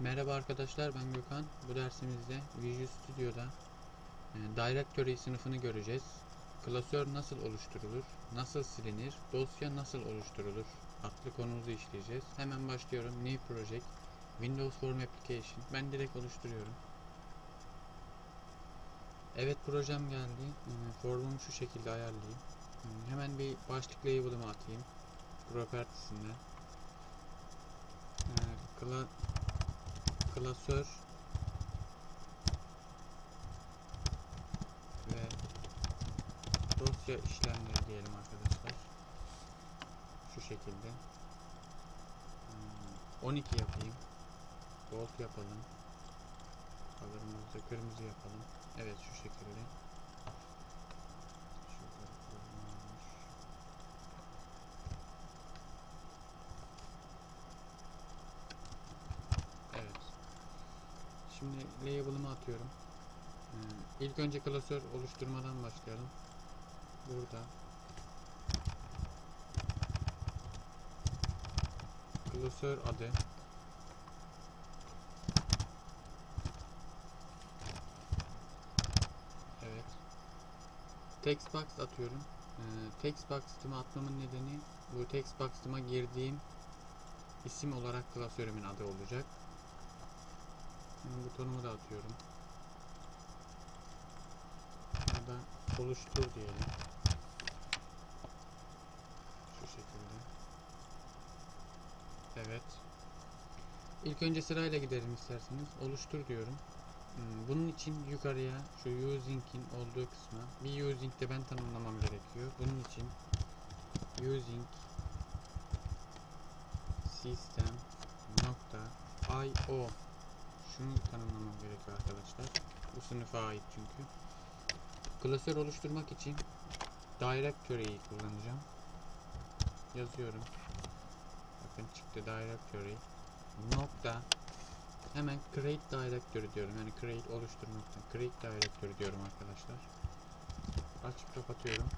Merhaba arkadaşlar ben Gökhan. Bu dersimizde Visual Studio'da e, Directory sınıfını göreceğiz. Klasör nasıl oluşturulur, nasıl silinir, dosya nasıl oluşturulur adlı konumuzu işleyeceğiz. Hemen başlıyorum. New Project, Windows Form Application. Ben direkt oluşturuyorum. Evet projem geldi. E, Formumu şu şekilde ayarlayayım. E, Hemen bir başlık label'ımı atayım. Properties'inde. E, Kla klasör ve dosya işlemleri diyelim arkadaşlar. Şu şekilde. Hmm, 12 yapayım. Gold yapalım. Color'ımızda kırmızı yapalım. Evet şu şekilde. Şurada kırmızı olmuş. Evet. Şimdi label'ımı atıyorum. Ee, ilk önce klasör oluşturmadan başlayalım. Burada klasör adı Evet. Text box atıyorum. Ee, text atmamın nedeni bu text box'ıma girdiğim isim olarak klasörümün adı olacak. Şimdi butonumu da atıyorum. Ya da oluştur diyelim. Şu şekilde. Evet. İlk önce sırayla gidelim isterseniz. Oluştur diyorum. Hmm, Bunun için yukarıya şu using'in olduğu kısma bir using de ben tanımlamam gerekiyor. Bunun için using system io şunu tanımlamam gerekiyor arkadaşlar. Bu sınıfa ait çünkü. Klasör oluşturmak için directory'yi kullanacağım. Yazıyorum. Bakın çıktı directory. Nokta. Hemen create directory diyorum. Yani create oluştur nokta. Create directory diyorum arkadaşlar. Açıp kapatıyorum.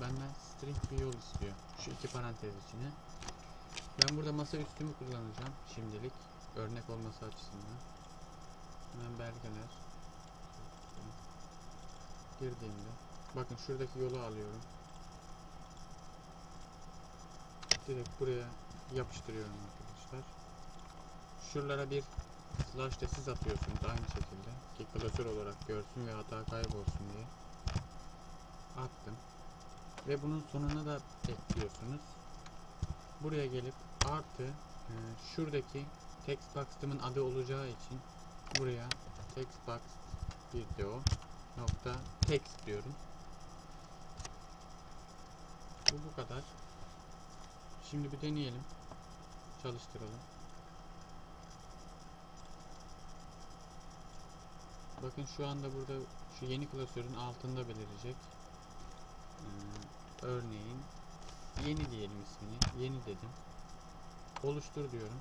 Benden string bir yol istiyor. Şu iki parantez içine. Ben burada masa üstümü kullanacağım şimdilik. Örnek olması açısından. Hemen belgeler. Girdiğimde. Bakın şuradaki yolu alıyorum. Direkt buraya yapıştırıyorum arkadaşlar. Şuralara bir slash da siz atıyorsunuz aynı şekilde. Ki klasör olarak görsün ve hata kaybolsun diye. Attım. Ve bunun sonuna da ekliyorsunuz. Buraya gelip artı e, şuradaki text box'ımın adı olacağı için buraya text box video nokta text diyorum. Bu bu kadar. Şimdi bir deneyelim. Çalıştıralım. Bakın şu anda burada şu yeni klasörün altında belirecek. Ee, örneğin yeni diyelim ismini. Yeni dedim. Oluştur diyorum.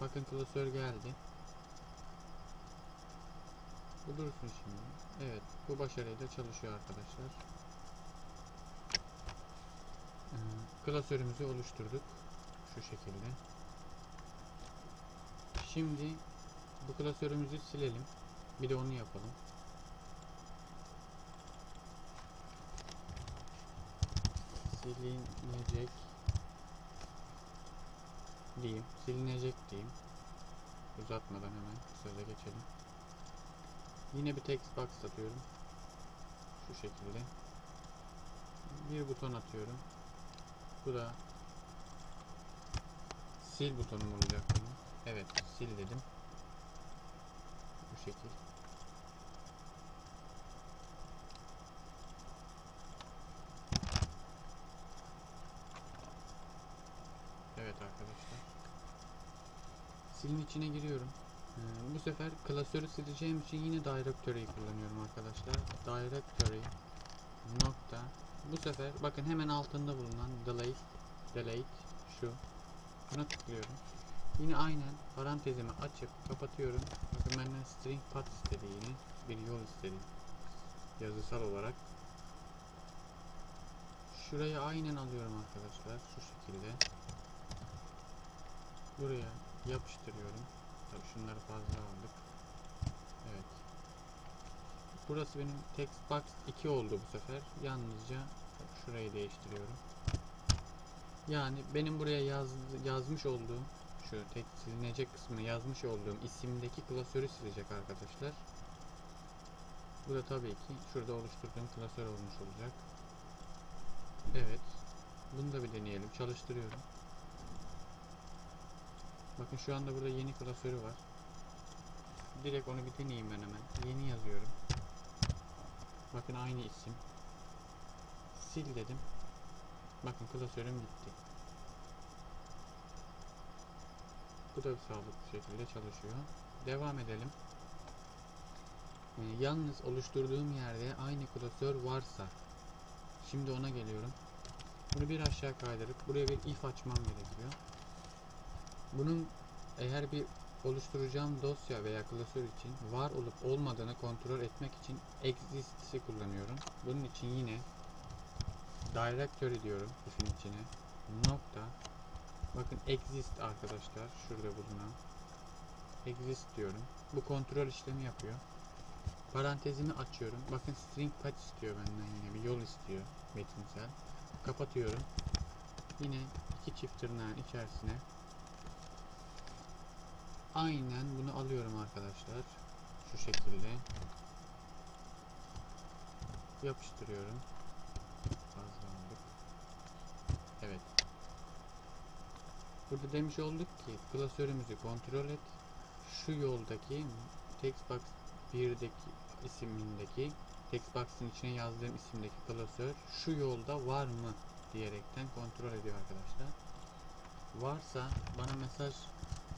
Bakın klasör geldi. Bu dursun şimdi. Evet, bu başarıyla çalışıyor arkadaşlar. Ee, klasörümüzü oluşturduk. Şu şekilde. Şimdi bu klasörümüzü silelim. Bir de onu yapalım. Silinecek diyeyim. Silinecek diyeyim. Uzatmadan hemen kısaca geçelim. Yine bir text box atıyorum. Şu şekilde. Bir buton atıyorum. Bu da sil butonum olacak. Evet, sil dedim. Bu şekil. Evet arkadaşlar. Silin içine giriyorum. Ee, bu sefer klasörü sileceğim için yine directory'yi kullanıyorum arkadaşlar. Directory nokta bu sefer bakın hemen altında bulunan delete delete şu buna tıklıyorum. Yine aynen parantezimi açıp kapatıyorum. Bakın benden string path istedi yine bir yol istedi yazısal olarak. Şurayı aynen alıyorum arkadaşlar şu şekilde. Buraya yapıştırıyorum. Tabii şunları fazla aldık. Evet. Burası benim text box 2 oldu bu sefer. Yalnızca şurayı değiştiriyorum. Yani benim buraya yaz, yazmış olduğum şu tek silinecek kısmına yazmış olduğum isimdeki klasörü silecek arkadaşlar. Bu da tabii ki şurada oluşturduğum klasör olmuş olacak. Evet. Bunu da bir deneyelim. Çalıştırıyorum. Bakın şu anda burada yeni klasörü var. Direkt onu bir deneyeyim ben hemen. Yeni yazıyorum. Bakın aynı isim. Sil dedim. Bakın klasörüm gitti. Bu da sağlıklı şekilde çalışıyor. Devam edelim. Ee, yalnız oluşturduğum yerde aynı klasör varsa şimdi ona geliyorum. Bunu bir aşağı kaydırıp buraya bir if açmam gerekiyor. Bunun eğer bir oluşturacağım dosya veya klasör için var olup olmadığını kontrol etmek için exist'i kullanıyorum. Bunun için yine directory diyorum ifin içine nokta bakın exist arkadaşlar şurada bulunan exist diyorum. Bu kontrol işlemi yapıyor. Parantezimi açıyorum. Bakın string path istiyor benden yine bir yol istiyor metinsel. Kapatıyorum. Yine iki çift tırnağın içerisine aynen bunu alıyorum arkadaşlar. Şu şekilde yapıştırıyorum. Fazla aldık. Evet. Burada demiş olduk ki klasörümüzü kontrol et. Şu yoldaki textbox 1'deki isimindeki textbox'ın içine yazdığım isimdeki klasör şu yolda var mı diyerekten kontrol ediyor arkadaşlar. Varsa bana mesaj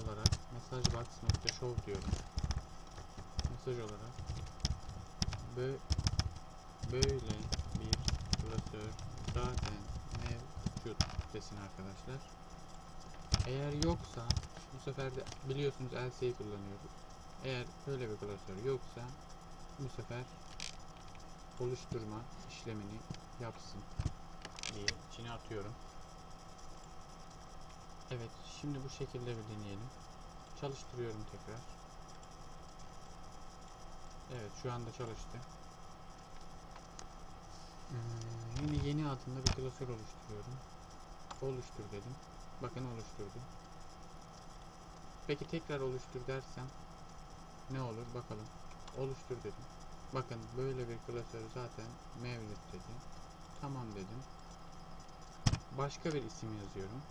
olarak messagebox.show diyorum. Mesaj olarak bö böyle bir klasör zaten mevcut desin arkadaşlar. Eğer yoksa bu sefer de biliyorsunuz else'yi kullanıyoruz. Eğer böyle bir klasör yoksa bu sefer oluşturma işlemini yapsın diye içine atıyorum. Evet şimdi bu şekilde bir deneyelim. Çalıştırıyorum tekrar. Evet şu anda çalıştı. Hmm, yine yeni adında bir klasör oluşturuyorum. Oluştur dedim. Bakın oluşturdu. Peki tekrar oluştur dersem ne olur bakalım. Oluştur dedim. Bakın böyle bir klasör zaten mevcut dedi. Tamam dedim. Başka bir isim yazıyorum.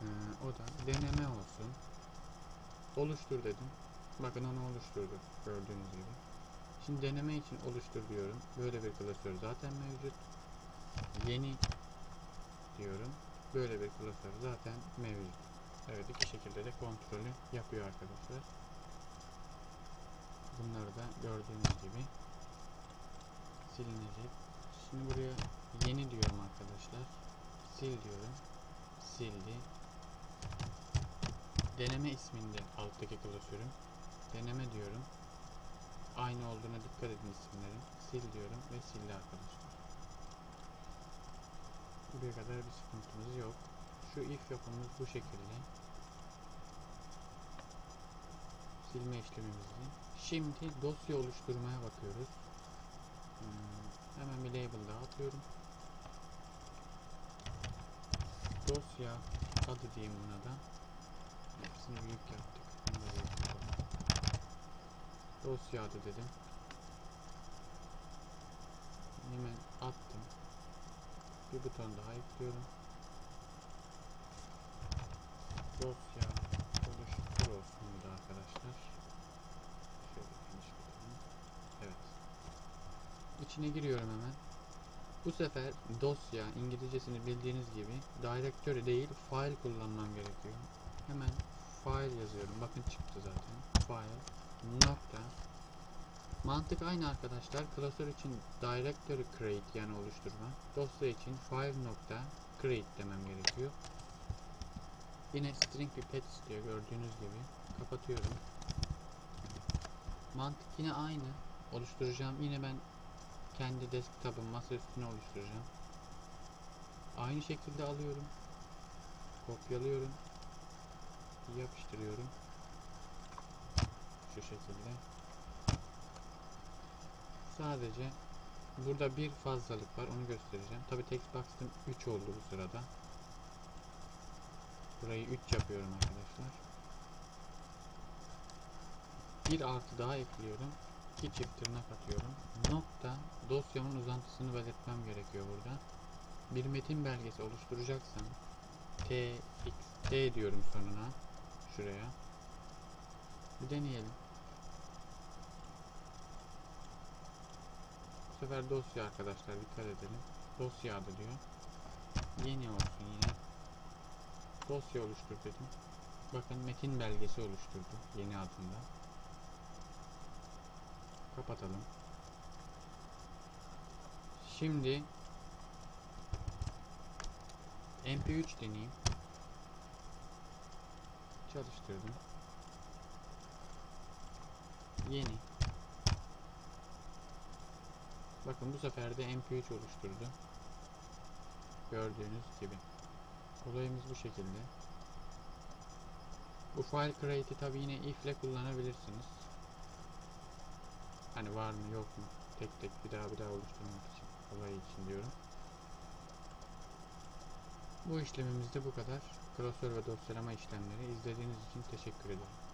Ee, o da deneme olsun. Oluştur dedim. Bakın onu oluşturdu. Gördüğünüz gibi. Şimdi deneme için oluştur diyorum. Böyle bir klasör zaten mevcut. Yeni diyorum. Böyle bir klasör zaten mevcut. Evet iki şekilde de kontrolü yapıyor arkadaşlar. Bunları da gördüğünüz gibi silinecek. Şimdi buraya yeni diyorum arkadaşlar. Sil diyorum. Sildi. Deneme isminde alttaki klasörüm. Deneme diyorum. Aynı olduğuna dikkat edin isimlerin. Sil diyorum ve sildi arkadaşlar. Buraya kadar bir sıkıntımız yok. Şu if yapımız bu şekilde. Silme işlemimizdi. Şimdi dosya oluşturmaya bakıyoruz. Hmm, hemen bir label daha atıyorum. Dosya adı diyeyim buna da. Hepsini yaptık. Dosya adı dedim. Hemen attım. Bir buton daha ekliyorum. Dosya oluştur olsun bu da arkadaşlar. Şöyle tutalım. Evet. İçine giriyorum hemen. Bu sefer dosya İngilizcesini bildiğiniz gibi directory değil file kullanmam gerekiyor. Hemen file yazıyorum. Bakın çıktı zaten. File nokta Mantık aynı arkadaşlar. Klasör için directory create yani oluşturma. Dosya için file nokta create demem gerekiyor. Yine string bir pet istiyor gördüğünüz gibi. Kapatıyorum. Mantık yine aynı. Oluşturacağım. Yine ben kendi desktop'ım masa üstüne oluşturacağım. Aynı şekilde alıyorum. Kopyalıyorum. Yapıştırıyorum. şu şekilde. Sadece burada bir fazlalık var onu göstereceğim. Tabi textbox'ım 3 oldu bu sırada. Burayı 3 yapıyorum arkadaşlar. Bir artı daha ekliyorum. 2 çift tırnak atıyorum. Nokta dosyamın uzantısını belirtmem gerekiyor burada. Bir metin belgesi oluşturacaksam t x t diyorum sonuna şuraya. Bir deneyelim. Bu sefer dosya arkadaşlar dikkat edelim. Dosya adı diyor. Yeni olsun yine. Dosya oluştur dedim. Bakın metin belgesi oluşturdu yeni adında. Kapatalım. Şimdi MP3 deneyeyim. Çalıştırdım. Yeni. Bakın bu sefer de MP3 oluşturdu. Gördüğünüz gibi. Olayımız bu şekilde. Bu file create'i tabi yine if ile kullanabilirsiniz. Hani var mı yok mu tek tek bir daha bir daha oluşturmak için olay için diyorum. Bu işlemimiz de bu kadar. Ve dosyalama işlemleri izlediğiniz için teşekkür ederim.